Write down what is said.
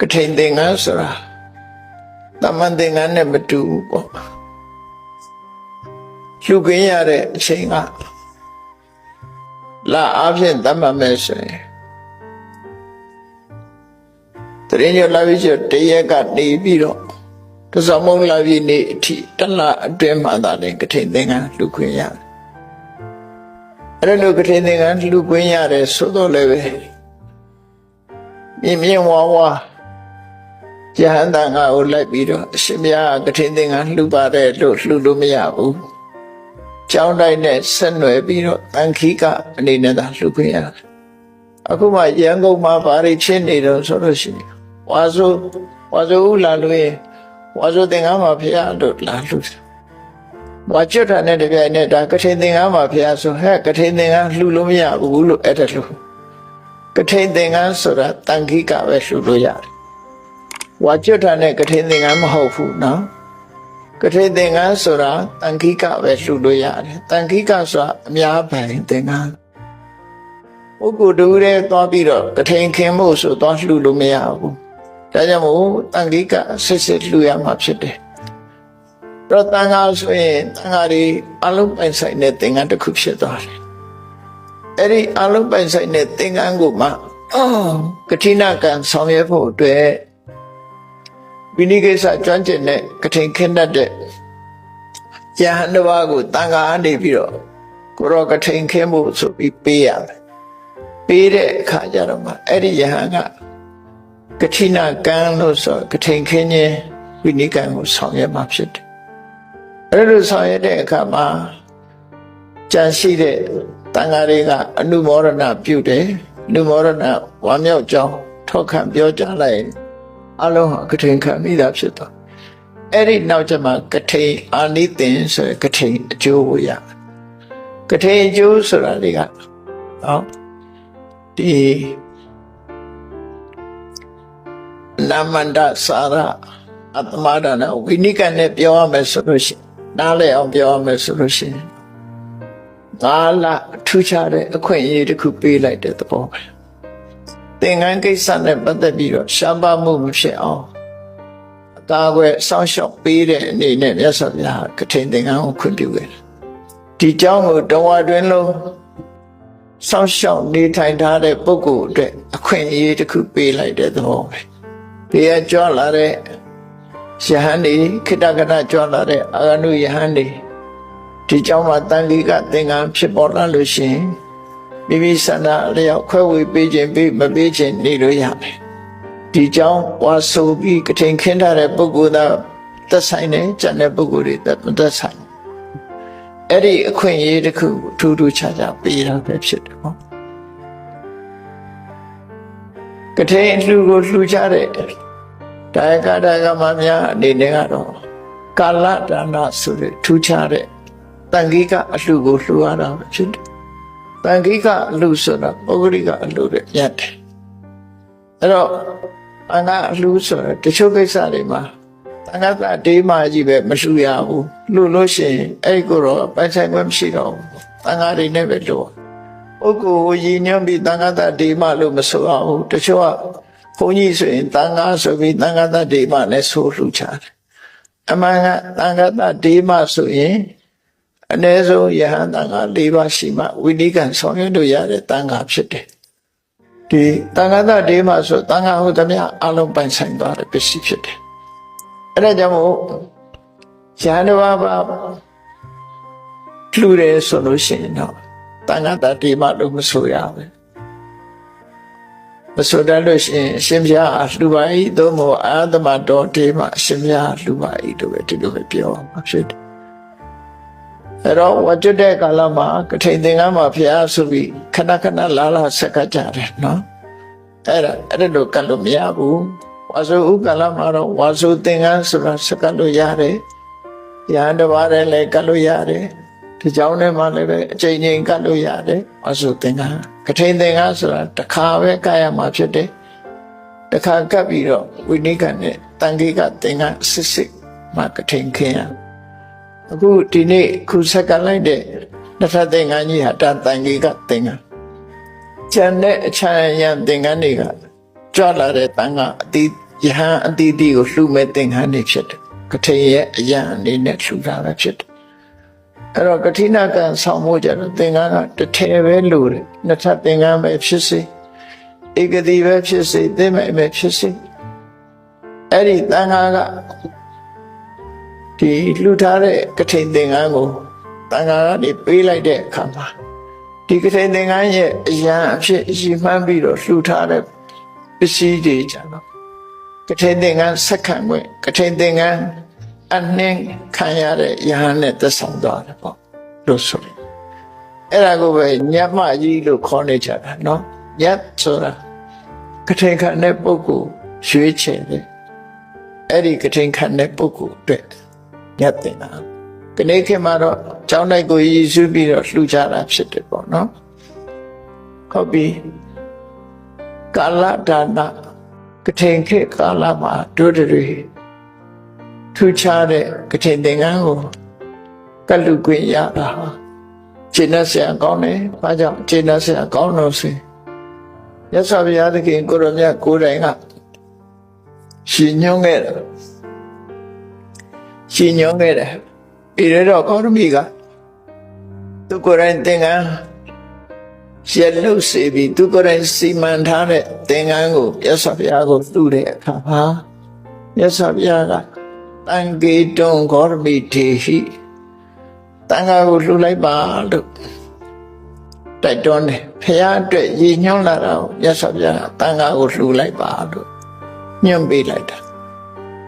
ကထိန်သင်္ကန်းဆိုတာတမန်သင်္ကန်းနဲ့မတူဘူးပေါ့လှူခင်းရတဲ့အချိန်ကလာအဖြစ်တတ်မှတ်မယ်ဆိုရင်တရင်ရလာပြီးကျတရက်ကနေပြီးတော့တစမုံလာပြီးနေအထိတလအတွင်းမှသာလေကထိန်သင်္ကန်းလှူခွင့်ရတယ်အဲ့လိုကထိန်သင်္ကန်းလှူခွင့်ရတယ်ဆိုတော့လည်းပဲမြင်မြင်ဝါဝါ ယဟန်တန်ကကိုလိုက်ပြီးတော့အရှင်မြတ်ကထိန်သင်္ကန်းလှူပါတယ်လို့လှူလို့မရဘူးကျောင်းတိုင်းနဲ့ဆက်နွယ်ပြီးတော့တန်ခိကအနေနဲ့သာလှူခွင့်ရတယ်အခုမှရန်ကုန်မှာဘာတွေဖြစ်နေတော့ဆိုလို့ရှိရင်ဝါဆိုဝါဆိုဦးလာလို့ရင်ဝါဆိုသင်္ကန်းမှာဖျားလို့လာလှူတယ်ဝါကျွတ်တာနဲ့တပြိုင်နက်ဒါကထိန်သင်္ကန်းမှာဖျားဆိုဟဲ့ကထိန်သင်္ကန်းလှူလို့မရဘူးလို့အဲ့ဒါလှူကထိန်သင်္ကန်းဆိုတာတန်ခိကပဲလှူလို့ရတယ် ဝါကျွတ်တာနဲ့ကထိန်သင်္ကန်းမဟုတ်ဘူးနော်ကထိန်သင်္ကန်းဆိုတာတန်ခိကပဲလှူလို့ရတယ်တန်ခိကဆိုတာအများပိုင်သင်္ကန်းပုဂ္ဂိုလ်တူတဲ့သွားပြီးတော့ကထိန်ခင်ဖို့ဆိုသွားလှူလို့မရဘူးဒါကြောင့်မို့တန်ခိကဆက်ဆက်လှူရမှာဖြစ်တယ်တော့တန်ခါဆိုရင်တန်ခါဒီအလုံးပိုင်ဆိုင်တဲ့သင်္ကန်းတစ်ခုဖြစ်သွားတယ်အဲ့ဒီအလုံးပိုင်ဆိုင်တဲ့သင်္ကန်းကိုမှအော်ကတိနာကံဆောင်ရွက်ဖို့အတွက် ဝိနိကိစ္စကျွမ်းကျင်တဲ့ကထိန်ခင်းတတ်တဲ့ယဟန်တစ်ပါးကိုတန်ခါအနေပြီးတော့ကိုရောကထိန်ခင်းဖို့ဆိုပြီးပေးရတယ်ပေးတဲ့အခါကျတော့မှအဲ့ဒီယဟန်ကကတိနာကံလို့ဆိုကထိန်ခင်းခြင်းဝိနိကံကိုဆောင်ရွက်မှာဖြစ်တယ်အဲ့လိုဆောင်ရွက်တဲ့အခါမှာကြံရှိတဲ့တန်ဃာတွေကအနုမောဒနာပြုတယ်အနုမောဒနာဝမ်းမြောက်ကြောင်းထောက်ခံပြောကြားလိုက်ရင် အလုံးဟာကထိန်ခံမိတာဖြစ်တော့အဲ့ဒီနောက်ကျမှကထိန်အာနိသင်ဆိုရယ်ကထိန်အကျိုးကိုရကထိန်အကျိုးဆိုတာတွေကနော်ဒီနာမန္တစာရအတ္တမဒါနဝိနိကနဲ့ပြောရမယ်ဆိုလို့ရှိရင်နားလည်အောင်ပြောရမယ်ဆိုလို့ရှိရင်ငါလာထူးခြားတဲ့အခွင့်အရေးတစ်ခုပေးလိုက်တဲ့သဘောပဲ သင်္ကန်းကိစ္စနဲ့ပတ်သက်ပြီးတော့ရှားပါမှုမဖြစ်အောင်အကာအကွယ်စောင့်ရှောက်ပေးတဲ့အနေနဲ့မြတ်စွာဘုရားကထိန်သင်္ကန်းကိုခွင့်ပြုခဲ့တယ်ဒီเจ้าကိုတဝါတွင်လုံးစောင့်ရှောက်နေထိုင်ထားတဲ့ပုဂ္ဂိုလ်အတွက်အခွင့်အရေးတစ်ခုပေးလိုက်တဲ့သဘောပဲဘေးကကြွလာတဲ့ယဟန်ဒီခိတကနကြွလာတဲ့အာဂနုယဟန်ဒီဒီเจ้าမှာတန်လီကသင်္ကန်းဖြစ်ပေါ်လာလို့ရှိရင် မိမိဆန္ဒအလျောက်ခွဲဝေပေးခြင်းပြီးမပေးခြင်းနေလို့ရတယ်ဒီကြောင့်ဝါဆိုပြီးကထိန်ခင်းထားတဲ့ပုဂ္ဂိုလ်သားသက်ဆိုင်တယ်ကျန်တဲ့ပုဂ္ဂိုလ်တွေသက်ဆိုင်အဲ့ဒီအခွင့်အရေးတစ်ခုထူးထူးခြားခြားပေးတာပဲဖြစ်တယ်ပေါ့ကထိန်လူကိုလှူကြတဲ့ဒါကဒါကမများအနေနဲ့ကတော့ကာလဒါနဆိုတဲ့ထူးခြားတဲ့တန်ခိကအလှူကိုလှူရတာဖြစ်တယ် တန်ခိကအလှဆိုတာပုဂ္ဂလိကအလှတဲ့ညတ်တယ်။အဲ့တော့အငါအလှဆိုတဲ့တချို့ကိစ္စတွေမှာတန်ခါကဒေးမာကြီးပဲမလှူရဘူး။လှူလို့ရှိရင်အဲ့ဒီကိုတော့ပိုင်ဆိုင်ခွင့်မရှိတော့ဘူး။တန်ခါတွေနဲ့ပဲလှူ။ပုဂ္ဂိုလ်ကိုရည်ညွှန်းပြီးတန်ခါကဒေးမာလို့မဆိုအောင်ဘူး။တချို့ကဘုန်းကြီးဆိုရင်တန်ခါဆိုပြီးတန်ခါကဒေးမာနဲ့ဆိုလှူချတယ်။အမှန်ကတန်ခါကဒေးမာဆိုရင် အ ਨੇ ဆုံးယဟန်တန်ခါ၄ပါးရှိမှဝိနိကံဆောင်ရွက်လို့ရတဲ့တန်ခါဖြစ်တယ်။ဒီတန်ခါသဒေးမှဆိုတန်ခါဟုတ်သမျှအလုံးပိုင်ဆိုင်သွားတဲ့ပစ္စည်းဖြစ်တယ်။အဲဒါကြောင့်မို့ယဟန်တစ်ပါးပါလှူတယ်ဆိုလို့ရှိရင်တော့တန်ခါသဒေးမှလို့မဆိုရဘူး။မဆိုတတ်လို့ရှိရင်အရှင်ဘုရားအလှူပါ၏သို့မဟုတ်အာသမတော်ဒေးမှအရှင်ဘုရားလှူပါ၏တို့ပဲဒီလိုပဲပြောရမှာဖြစ်တယ်။ အဲ့တော့ဝကျွတ်တဲ့ကာလမှာကထိန်သင်္ကန်းမှာဖျားဆိုပြီးခဏခဏလာလာဆက်ကကြတယ်နော်အဲ့ဒါအဲ့ဒါလိုကတ်လို့မရဘူးဝါဆိုဥကာလမှာတော့ဝါဆိုသင်္ကန်းဆိုတာဆက်ကလို့ရတယ်ရဟန်းတစ်ပါးလည်းလည်းကတ်လို့ရတယ်ဒီကြောင်းထဲမှာလည်းပဲအချိန်ချင်းကတ်လို့ရတယ်ဝါဆိုသင်္ကန်းကထိန်သင်္ကန်းဆိုတာတစ်ခါပဲကတ်ရမှာဖြစ်တယ်တစ်ခါကတ်ပြီးတော့ဝိနိကနဲ့တန်ခိကသင်္ကန်းစစ်စစ်မှကထိန်ခင်းရ အခုဒီနေ့ခုဆက်ကလိုက်တဲ့နှစ်ထပ်သင်္ကန်းကြီးဟာတန်တန်ကြီးကသင်္ကန်းကျန်တဲ့အချမ်းရံသင်္ကန်းတွေကကြွလာတဲ့တန်ကအတိယဟန်အတီးတီးကိုလှူမဲ့သင်္ကန်းတွေဖြစ်တယ်ကထိန်ရဲ့အရန်အနေနဲ့လှူတာပဲဖြစ်တယ်အဲ့တော့ကထိနာကံဆောင်ဖို့ကြတော့သင်္ကန်းကတစ်ထည်ပဲလှူတယ်နှစ်ထပ်သင်္ကန်းပဲဖြစ်စေဧကတိပဲဖြစ်စေသင်္မဲ့ပဲဖြစ်စေအဲ့ဒီသံဃာက ဒီလှူထားတဲ့ကထိန်သင်္ကန်းကိုတန်ခါကနေပေးလိုက်တဲ့အခါမှာဒီကထိန်သင်္ကန်းရဲ့အရန်အဖြစ်ရည်မှန်းပြီးတော့လှူထားတဲ့ပစ္စည်းတွေကြတော့ကထိန်သင်္ကန်းဆက်ခံွက်ကထိန်သင်္ကန်းအနှင်းခံရတဲ့ယဟန်နဲ့သက်ဆောင်သွားတယ်ပေါ့လို့ဆိုတယ်အဲ့ဒါကိုပဲညမကြီးလို့ခေါ်နေကြတာနော်ညတ်ဆိုတာကထိန်ခံတဲ့ပုဂ္ဂိုလ်ရွေးချယ်တယ်အဲ့ဒီကထိန်ခံတဲ့ပုဂ္ဂိုလ်အတွက် ညက်တင်တာကနေ့ခေတ်မှာတော့ကျောင်းလိုက်ကိုရည်စူးပြီးတော့လှူကြတာဖြစ်တယ်ပေါ့နော်ဟုတ်ပြီကာလဒါနကထိန်ခေတ်ကာလမှာတို့တွေထူးခြားတဲ့ကထိန်သင်္ကန်းကိုကလူခွင့်ရတာဟာခြေနဲ့ဆရာကောင်းတယ်။ဘာကြောင့်ခြေနဲ့ဆရာကောင်းလို့ဆိုရသော်ဘုရားသခင်ကိုရမြတ်ကိုယ်တိုင်ကရှင်ညွှန်းခဲ့တယ် ရှင်ညွှန်းခဲ့တယ်။ဤရတော့ကောရမီကသူကိုယ်တိုင်သင်္ကန်းရလုတ်စေပြီးသူကိုယ်တိုင်စီမံထားတဲ့သင်္ကန်းကိုမြတ်စွာဘုရားကိုလှူတဲ့အခါမှာမြတ်စွာဘုရားကတန်ကေတုံဂေါရမိတေဟိတန်ခါကိုလှူလိုက်ပါလို့တိုက်တွန်းတယ်ဘုရားအတွက်ရည်ညွှန်းလာတာကိုမြတ်စွာဘုရားကတန်ခါကိုလှူလိုက်ပါလို့ညွှန်ပေးလိုက်တာ